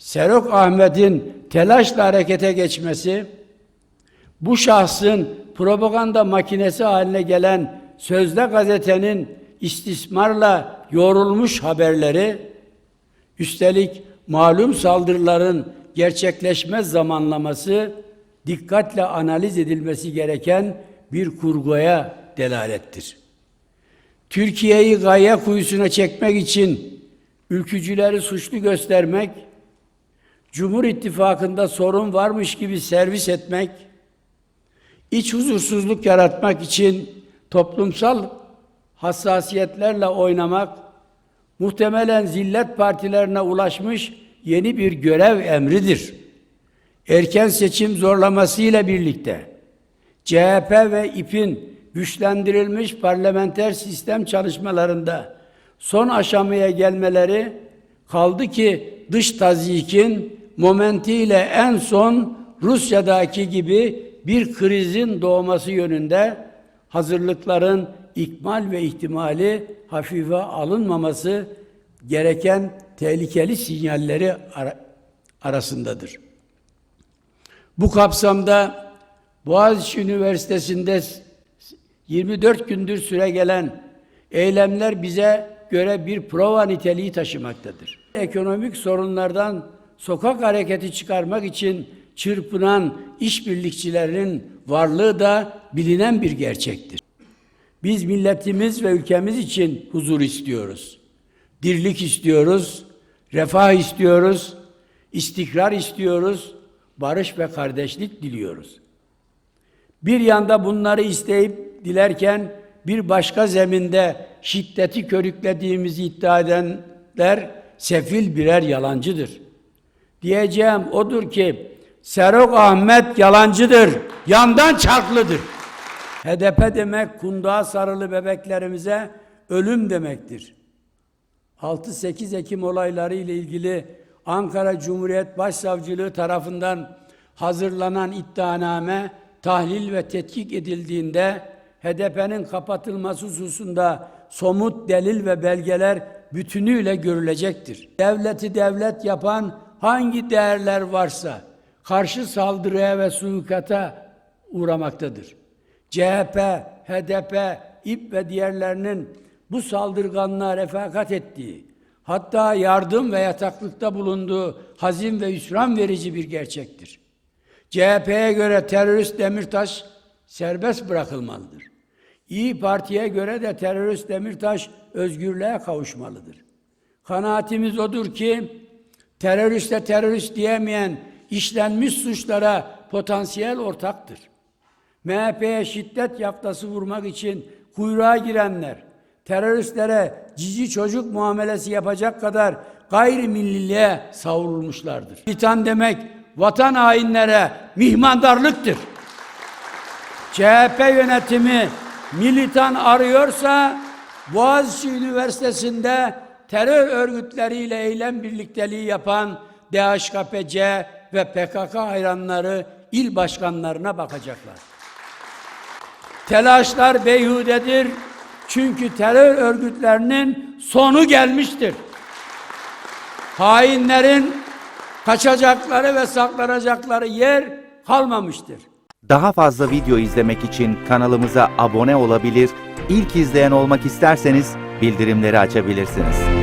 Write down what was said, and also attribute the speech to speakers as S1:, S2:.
S1: Serok Ahmet'in telaşla harekete geçmesi, bu şahsın propaganda makinesi haline gelen Sözde gazetenin istismarla yorulmuş haberleri, üstelik malum saldırıların gerçekleşmez zamanlaması dikkatle analiz edilmesi gereken bir kurguya delalettir. Türkiye'yi gaye kuyusuna çekmek için ülkücüleri suçlu göstermek, Cumhur İttifakı'nda sorun varmış gibi servis etmek, iç huzursuzluk yaratmak için toplumsal hassasiyetlerle oynamak, muhtemelen zillet partilerine ulaşmış yeni bir görev emridir. Erken seçim zorlamasıyla birlikte CHP ve İP'in güçlendirilmiş parlamenter sistem çalışmalarında son aşamaya gelmeleri kaldı ki dış tazyikin momentiyle en son Rusya'daki gibi bir krizin doğması yönünde hazırlıkların ikmal ve ihtimali hafife alınmaması gereken tehlikeli sinyalleri ara- arasındadır. Bu kapsamda Boğaziçi Üniversitesi'nde 24 gündür süre gelen eylemler bize göre bir prova niteliği taşımaktadır. Ekonomik sorunlardan sokak hareketi çıkarmak için çırpınan işbirlikçilerin varlığı da bilinen bir gerçektir. Biz milletimiz ve ülkemiz için huzur istiyoruz. Dirlik istiyoruz, refah istiyoruz, istikrar istiyoruz, barış ve kardeşlik diliyoruz. Bir yanda bunları isteyip dilerken bir başka zeminde şiddeti körüklediğimizi iddia edenler sefil birer yalancıdır. Diyeceğim odur ki Serok Ahmet yalancıdır, yandan çarklıdır. HDP demek kundağa sarılı bebeklerimize ölüm demektir. 6-8 Ekim olayları ile ilgili Ankara Cumhuriyet Başsavcılığı tarafından hazırlanan iddianame tahlil ve tetkik edildiğinde HDP'nin kapatılması hususunda somut delil ve belgeler bütünüyle görülecektir. Devleti devlet yapan hangi değerler varsa karşı saldırıya ve suikata uğramaktadır. CHP, HDP, İP ve diğerlerinin bu saldırganlığa refakat ettiği, hatta yardım ve yataklıkta bulunduğu hazin ve hüsran verici bir gerçektir. CHP'ye göre terörist Demirtaş serbest bırakılmalıdır. İyi Parti'ye göre de terörist Demirtaş özgürlüğe kavuşmalıdır. Kanaatimiz odur ki teröriste terörist diyemeyen işlenmiş suçlara potansiyel ortaktır. MHP'ye şiddet yaftası vurmak için kuyruğa girenler, teröristlere cici çocuk muamelesi yapacak kadar gayrimilliliğe savrulmuşlardır. Militan demek vatan hainlere mihmandarlıktır. CHP yönetimi militan arıyorsa Boğaziçi Üniversitesi'nde terör örgütleriyle eylem birlikteliği yapan DHKPC ve PKK hayranları il başkanlarına bakacaklar. Telaşlar beyhudedir. Çünkü terör örgütlerinin sonu gelmiştir. Hainlerin kaçacakları ve saklanacakları yer kalmamıştır.
S2: Daha fazla video izlemek için kanalımıza abone olabilir, ilk izleyen olmak isterseniz bildirimleri açabilirsiniz.